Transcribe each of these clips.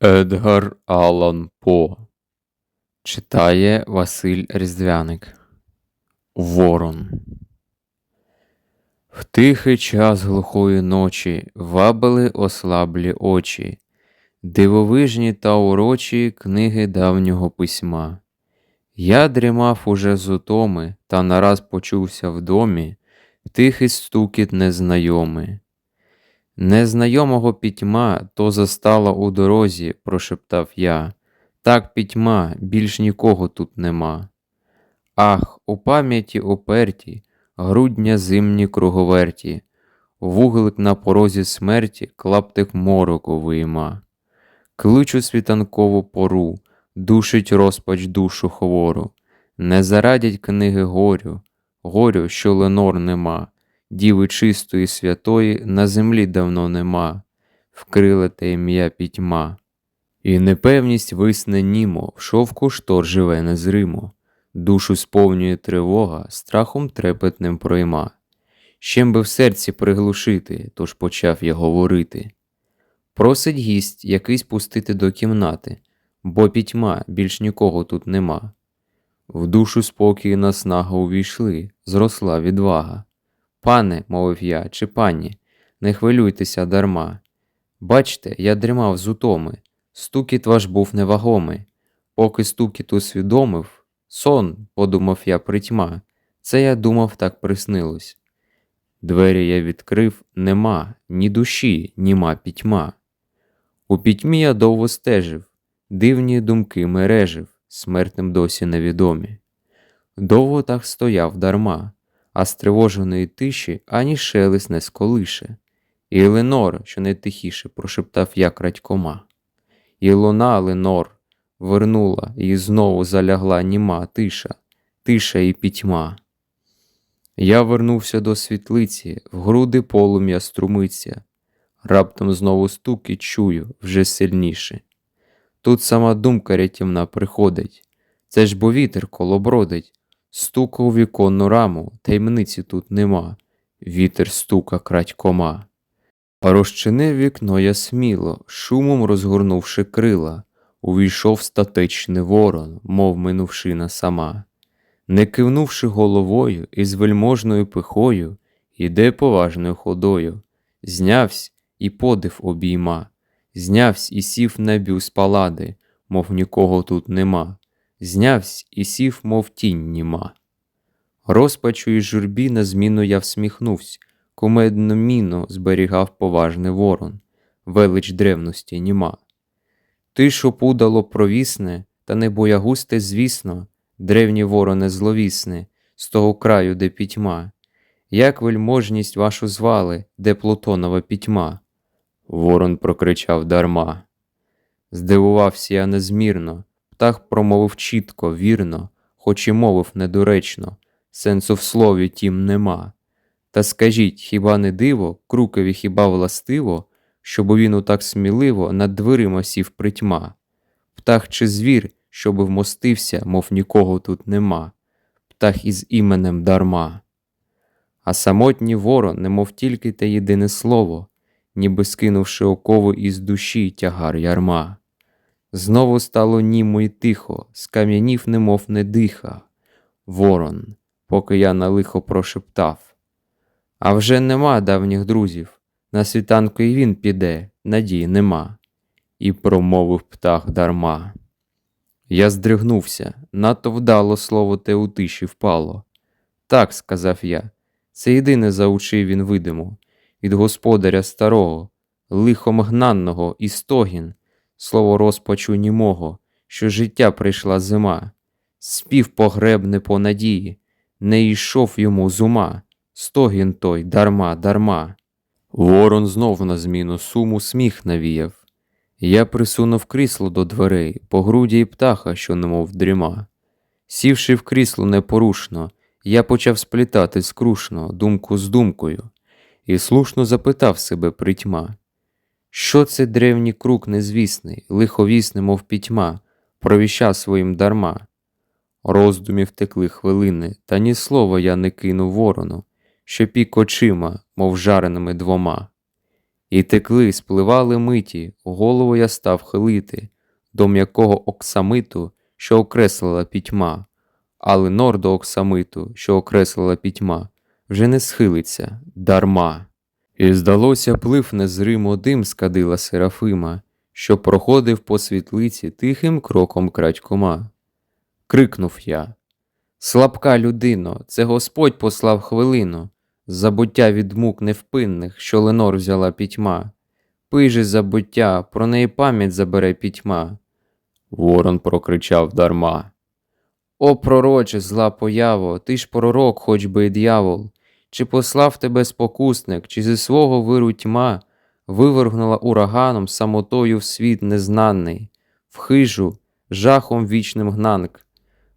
Едгар Аллан По. Читає Василь Різдвяник. Ворон. В тихий час глухої ночі вабили ослаблі очі, дивовижні та урочі книги давнього письма. Я дрімав уже з утоми, та нараз почувся в домі. Тихий стукіт незнайомий. Незнайомого пітьма то застала у дорозі, прошептав я. Так пітьма, більш нікого тут нема. Ах, у пам'яті оперті, грудня зимні круговерті, вуглик на порозі смерті клаптик мороку вийма. Кличу світанкову пору, душить розпач душу хвору, не зарадять книги горю, горю, що ленор нема. Діви чистої святої на землі давно нема, вкриле те ім'я пітьма. І непевність висне німо, в шовку штор живе незримо, душу сповнює тривога, страхом трепетним пройма. Щем би в серці приглушити, тож почав я говорити. Просить гість якийсь пустити до кімнати, бо пітьма більш нікого тут нема. В душу спокій на снага увійшли, зросла відвага. Пане, мовив я, чи пані, не хвилюйтеся дарма. Бачте, я дрімав з утоми, стукіт ваш був невагомий. Поки стукіт усвідомив, сон, подумав я притьма, це я думав, так приснилось. Двері я відкрив, нема, ні душі, німа пітьма. У пітьмі я довго стежив, дивні думки мережив, смертним досі невідомі. Довго так стояв дарма а стривоженої тиші ані шелест не сколише. І Ленор, що найтихіше, прошептав я крадькома. І луна Ленор вернула і знову залягла німа тиша, тиша і пітьма. Я вернувся до світлиці, в груди полум'я струмиться, раптом знову стуки чую вже сильніше. Тут сама думка рятівна приходить, це ж бо вітер колобродить, Стука у віконну раму, таємниці тут нема, вітер стука крадькома. Розчинив вікно я сміло, шумом розгорнувши крила, увійшов статечний ворон, мов минувшина сама. Не кивнувши головою і з вельможною пихою, іде поважною ходою, знявсь і подив обійма, знявсь і сів на бюс палади, мов нікого тут нема знявсь і сів, мов тінь німа. Розпачу і журбі на зміну я всміхнувсь, кумедно міно зберігав поважний ворон, велич древності німа. Тишу пудало провісне, та не боягусте, звісно, древнє вороне зловісне, з того краю, де пітьма. Як вельможність вашу звали, де Плутонова пітьма? Ворон прокричав дарма. Здивувався я незмірно, Птах промовив чітко, вірно, хоч і мовив недоречно, сенсу в слові тім нема. Та скажіть, хіба не диво, крукові хіба властиво, щоб він утак сміливо над дверима сів притьма? Птах чи звір, щоби вмостився, мов нікого тут нема, птах із іменем дарма. А самотній ворон, немов тільки те єдине слово, ніби скинувши окову із душі тягар ярма. Знову стало німо й тихо, скам'янів, немов не диха, ворон, поки я на лихо прошептав. А вже нема давніх друзів, на світанку й він піде, надії нема, і промовив птах дарма. Я здригнувся, надто вдало слово те у тиші впало. Так, сказав я, це єдине заучив він видимо, від господаря старого, лихомгнанного і стогін слово розпачу німого, що життя прийшла зима, спів погребне по надії, не йшов йому з ума, стогін той дарма, дарма. Ворон знов на зміну суму сміх навіяв. Я присунув крісло до дверей, по груді й птаха, що немов дріма. Сівши в крісло непорушно, я почав сплітати скрушно думку з думкою, і слушно запитав себе притьма. Що це древній круг незвісний, лиховісний, мов пітьма, провіщав своїм дарма? Роздумів текли хвилини, та ні слова я не кинув ворону, що пік очима, мов жареними двома. І текли, спливали миті, голову я став хилити, до м'якого оксамиту, що окреслила пітьма, але нор до оксамиту, що окреслила пітьма, вже не схилиться дарма. І здалося, плив незримо дим з кадила Серафима, що проходив по світлиці тихим кроком крадькома. Крикнув я. Слабка людино, це Господь послав хвилину, забуття від мук невпинних, що Ленор взяла пітьма. Пий же забуття, про неї пам'ять забере пітьма. Ворон прокричав дарма. О, пророче, зла появо, ти ж пророк, хоч би й д'явол, чи послав тебе спокусник, чи зі свого виру тьма вивергнула ураганом самотою в світ незнаний, в хижу, жахом вічним гнанк.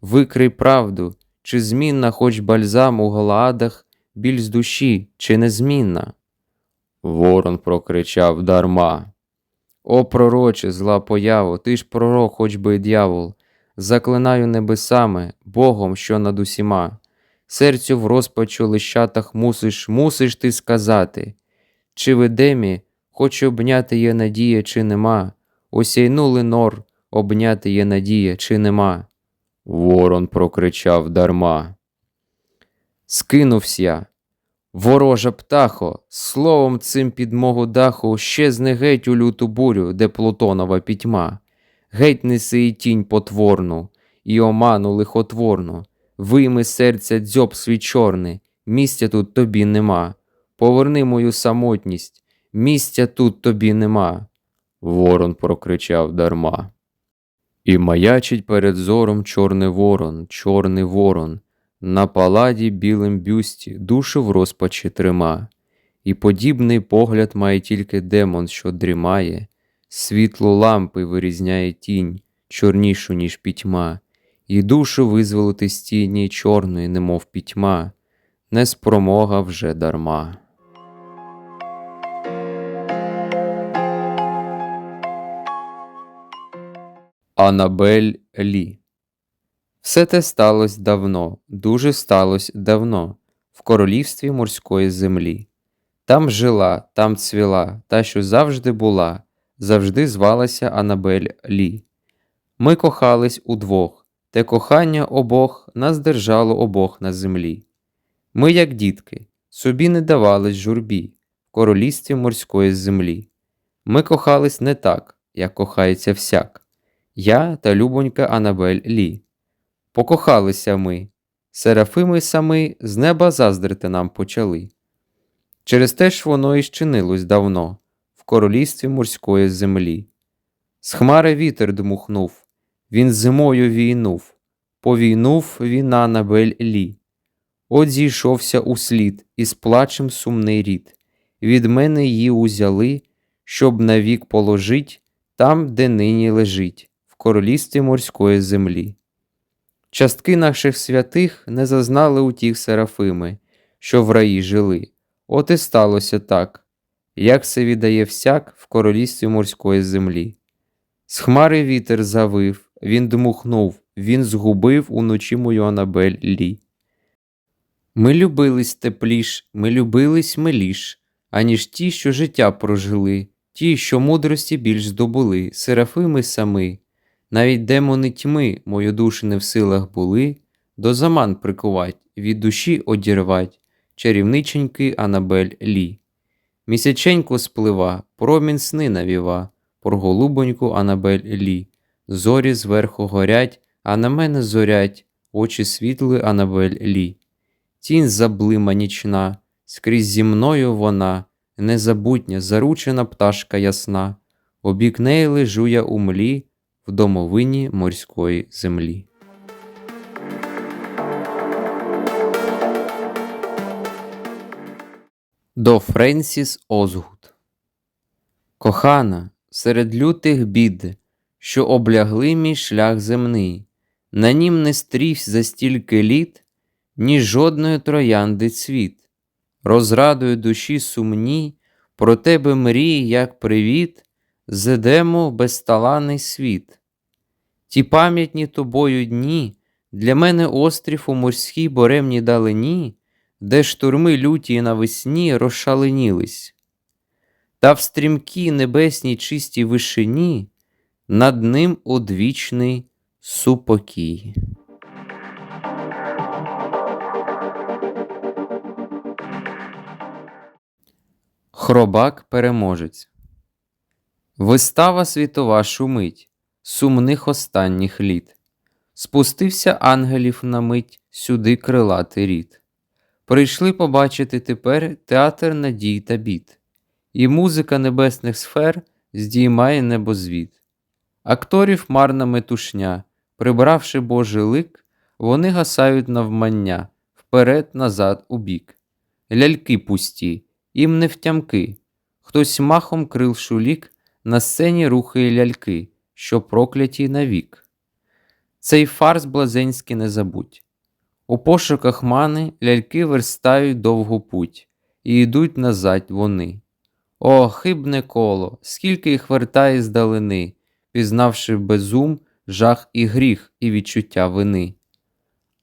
Викрий правду, чи змінна хоч бальзам у Галаадах біль з душі, чи незмінна? Ворон прокричав дарма. О, пророче, зла появо, ти ж пророк, хоч би й д'явол, заклинаю небесами, Богом, що над усіма. Серцю в розпачу лищатах мусиш, мусиш ти сказати, чи в хоч обняти є надія, чи нема, осяйнули нор, обняти є надія, чи нема. Ворон прокричав дарма. Скинувся. Ворожа птахо, словом цим під мого даху щезне геть у люту бурю, де Плутонова пітьма. Геть неси і тінь потворну, і оману лихотворну. Вийми серця дзьоб свій чорний, місця тут тобі нема. Поверни мою самотність, місця тут тобі нема. Ворон прокричав дарма. І маячить перед зором чорний ворон, чорний ворон, на паладі білим бюсті душу в розпачі трима, і подібний погляд має тільки демон, що дрімає, світло лампи вирізняє тінь, чорнішу, ніж пітьма, і душу визволити з тіні чорної, немов пітьма, не спромога вже дарма. Анабель Лі Все те сталося давно, дуже сталося давно, в королівстві морської землі. Там жила, там цвіла, та, що завжди була, завжди звалася Анабель Лі. Ми кохались удвох, те кохання обох нас держало обох на землі. Ми, як дітки, собі не давались журбі в королівстві морської землі. Ми кохались не так, як кохається всяк. Я та любонька Анабель Лі. Покохалися ми, серафими сами з неба заздрити нам почали. Через те ж воно і щинилось давно, в королівстві морської землі. З хмари вітер дмухнув, він зимою війнув, повійнув він Анабель Лі. От зійшовся у слід із плачем сумний рід. Від мене її узяли, щоб навік положить там, де нині лежить в королівстві морської землі. Частки наших святих не зазнали утіх серафими, що в раї жили. От і сталося так, як це віддає всяк в королівстві морської землі. З хмари вітер завив, він дмухнув, він згубив уночі мою Анабель лі. Ми любились тепліш, ми любились миліш, аніж ті, що життя прожили, ті, що мудрості більш здобули, серафими сами. Навіть демони тьми мою душу не в силах були, до заман прикувать, від душі одірвать, чарівниченьки Анабель Лі. Місяченько сплива, промінь сни навіва, про голубоньку Анабель Лі. Зорі зверху горять, а на мене зорять, очі світли Анабель Лі. Тінь заблима нічна, скрізь зі мною вона, незабутня, заручена пташка ясна, обік неї лежу я у млі в домовині морської землі. До Френсіс Озгуд Кохана, серед лютих бід, що облягли мій шлях земний, на нім не стрівсь за стільки літ, ні жодної троянди цвіт, розрадою душі сумні, про тебе мрії, як привіт, зедемо в безталаний світ. Ті пам'ятні тобою дні для мене острів у морській боремній далині, де штурми люті навесні розшаленілись. та в стрімкій небесній чистій вишині над ним одвічний супокій. Хробак переможець. Вистава світова шумить, сумних останніх літ. Спустився ангелів на мить сюди крилатий рід. Прийшли побачити тепер театр надій та бід, і музика небесних сфер здіймає небозвід. Акторів марна метушня, прибравши Божий лик, вони гасають навмання, вперед, назад, убік. Ляльки пусті, їм не втямки. Хтось махом крил шулік, на сцені рухає ляльки, що прокляті навік. Цей фарс блазенський не забудь. У пошуках мани ляльки верстають довгу путь, і йдуть назад вони. О, хибне коло, скільки їх вертає здалини, пізнавши безум, жах і гріх, і відчуття вини.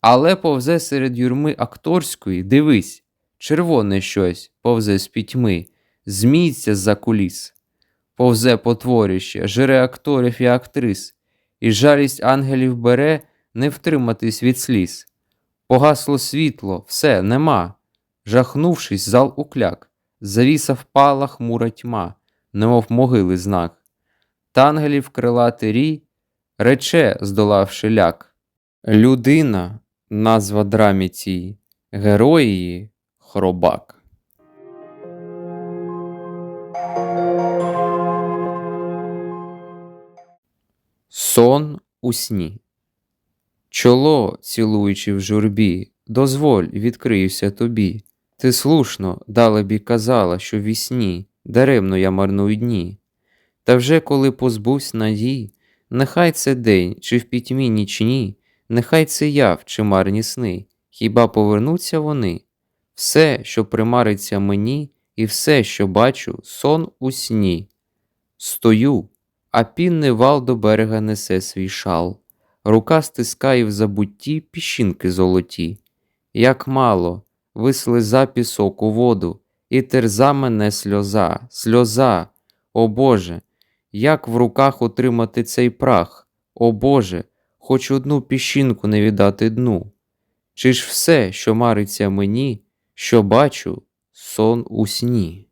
Але повзе серед юрми акторської, дивись, червоне щось повзе з пітьми, зміється з-за куліс. Повзе потворіще, жире акторів і актрис, і жалість ангелів бере не втриматись від сліз. Погасло світло, все, нема. Жахнувшись, зал укляк, завіса впала хмура тьма, немов могили знак. Тангелів крилатий рій рече, здолавши ляк. Людина, назва драмі цій, герой хробак. Сон у сні. Чоло, цілуючи в журбі, дозволь, відкриюся тобі. Ти слушно, далебі казала, що в сні даремно я марную дні. Та вже коли позбусь надій, нехай це день, чи в пітьмі нічні, нехай це яв, чи марні сни, хіба повернуться вони? Все, що примариться мені, і все, що бачу, сон у сні. Стою, а пінний вал до берега несе свій шал. Рука стискає в забутті піщинки золоті. Як мало, вислиза пісок у воду, і терза мене сльоза, сльоза. О Боже, як в руках отримати цей прах? О Боже, хоч одну піщинку не віддати дну. Чи ж все, що мариться мені, що бачу, сон у сні?